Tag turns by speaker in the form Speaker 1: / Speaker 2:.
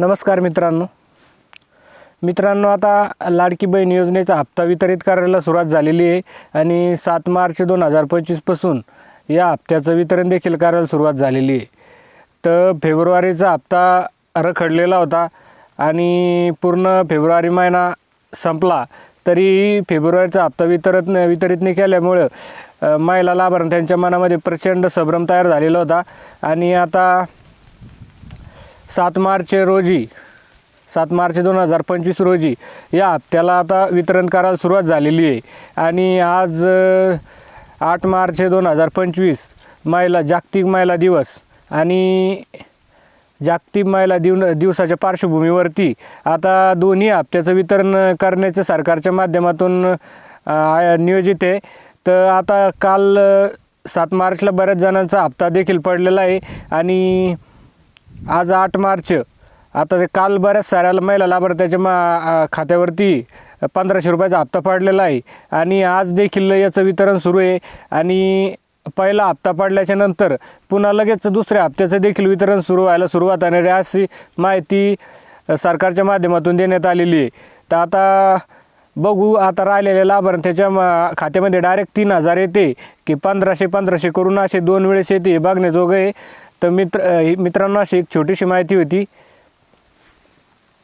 Speaker 1: नमस्कार मित्रांनो. मित्रांनो आता लाडकी बहीण योजनेचा हप्ता वितरित करायला सुरुवात झालेली आहे आणि सात मार्च दोन हजार पंचवीसपासून या हप्त्याचं वितरण देखील करायला सुरुवात झालेली आहे. तर फेब्रुवारीचा हप्ता रखडलेला होता आणि पूर्ण फेब्रुवारी महिना संपला. तरी फेब्रुवारीचा हप्ता वितरत न वितरित नाही केल्यामुळं महिला लाभार्थ्यांच्या मनामध्ये प्रचंड संभ्रम तयार झालेला होता. आणि आता सात मार्च रोजी सात मार्च दोन हजार पंचवीस रोजी या हप्त्याला आता वितरण करायला सुरुवात झालेली आहे. आणि आज आठ मार्च दोन हजार पंचवीस महिला जागतिक महिला दिवस आणि जागतिक महिला दिव दिवसाच्या पार्श्वभूमीवरती आता दोन्ही हप्त्याचं वितरण करण्याचं सरकारच्या माध्यमातून नियोजित आहे. तर आता काल सात मार्चला बऱ्याच जणांचा हप्ता देखील पडलेला आहे. आणि आज आठ मार्च. आता ते काल बऱ्याच साऱ्याला महिला लाभार्थ्याच्या मा खात्यावरती पंधराशे रुपयाचा हप्ता पडलेला आहे. आणि आज देखील याचं वितरण सुरू आहे. आणि पहिला हप्ता पाडल्याच्या नंतर पुन्हा लगेच दुसऱ्या हप्त्याचं देखील वितरण सुरू व्हायला सुरुवात आणि अशी माहिती सरकारच्या माध्यमातून देण्यात आलेली आहे. तर आता बघू आता राहिलेल्या लाभार्थ्याच्या म- खात्यामध्ये डायरेक्ट तीन हजार येते. की पंधराशे पंधराशे करून असे दोन वेळेस येते हे बघण्याजोगं आहे. तर मित्र मित्रांनो अशी एक छोटीशी माहिती होती.